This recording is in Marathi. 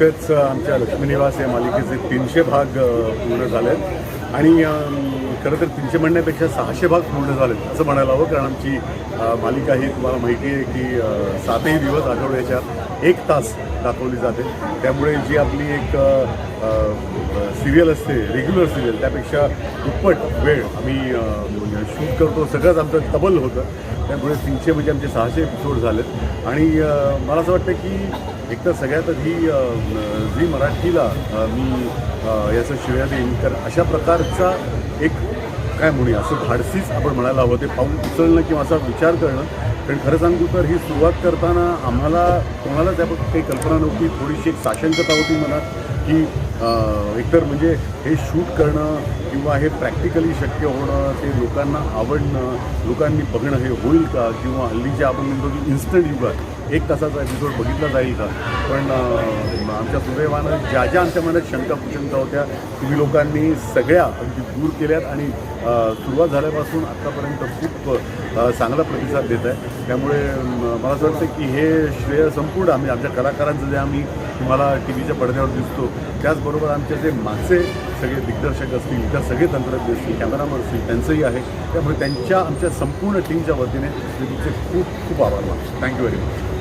नुकतेच आमच्या लक्ष्मी निवास या मालिकेचे तीनशे भाग पूर्ण झाले आहेत आणि खरं तर तीनशे म्हणण्यापेक्षा सहाशे भाग पूर्ण झाले असं म्हणायला हवं कारण आमची मालिका ही तुम्हाला माहिती आहे की सातही दिवस आठवड्याच्या एक तास दाखवली जाते. त्यामुळे जी आपली एक सिरियल असते रेग्युलर सिरियल त्यापेक्षा दुप्पट वेळ आम्ही शूट करतो. सगळंच आमचं तबल होतं. त्यामुळे तीनशे म्हणजे आमचे सहाशे एपिसोड झालेत. आणि मला असं वाटतं की एकतर सगळ्यात आधी झी मराठीला मी याचं श्रेय देईन तर अशा प्रकारचा एक काय म्हणूया असं धाडसीच आपण म्हणायला हवं ते पाऊल उचलणं किंवा असा विचार करणं. कारण खरं सांगू तर ही सुरुवात करताना आम्हाला कोणालाच त्याबद्दल काही कल्पना नव्हती थोडीशी एक साशंकता होती मनात की एकतर म्हणजे हे शूट करणं किंवा हे प्रॅक्टिकली शक्य होणं ते लोकांना आवडणं लोकांनी बघणं हे होईल का? किंवा हल्ली जे आपण म्हणतो की इन्स्टंट युगात एक तासाचा एपिसोड बघितला जाईल का पण आमच्या सुदैवानं ज्या ज्या आमच्या मनात शंका कुशंका होत्या तुम्ही लोकांनी सगळ्या अगदी दूर केल्यात आणि सुरुवात झाल्यापासून आत्तापर्यंत खूप चांगला प्रतिसाद देत आहे त्यामुळे मला असं वाटतं की हे श्रेय संपूर्ण आम्ही आमच्या कलाकारांचं जे आम्ही तुम्हाला टी व्हीच्या पडद्यावर दिसतो त्याचबरोबर आमचे जे मागचे सगळे दिग्दर्शक असतील इतर सगळे तंत्रज्ञ असतील कॅमेरामन असतील त्यांचंही आहे. त्यामुळे त्यांच्या आमच्या संपूर्ण टीमच्या वतीने मी तुमचे खूप खूप आभार मानतो. Thank you very much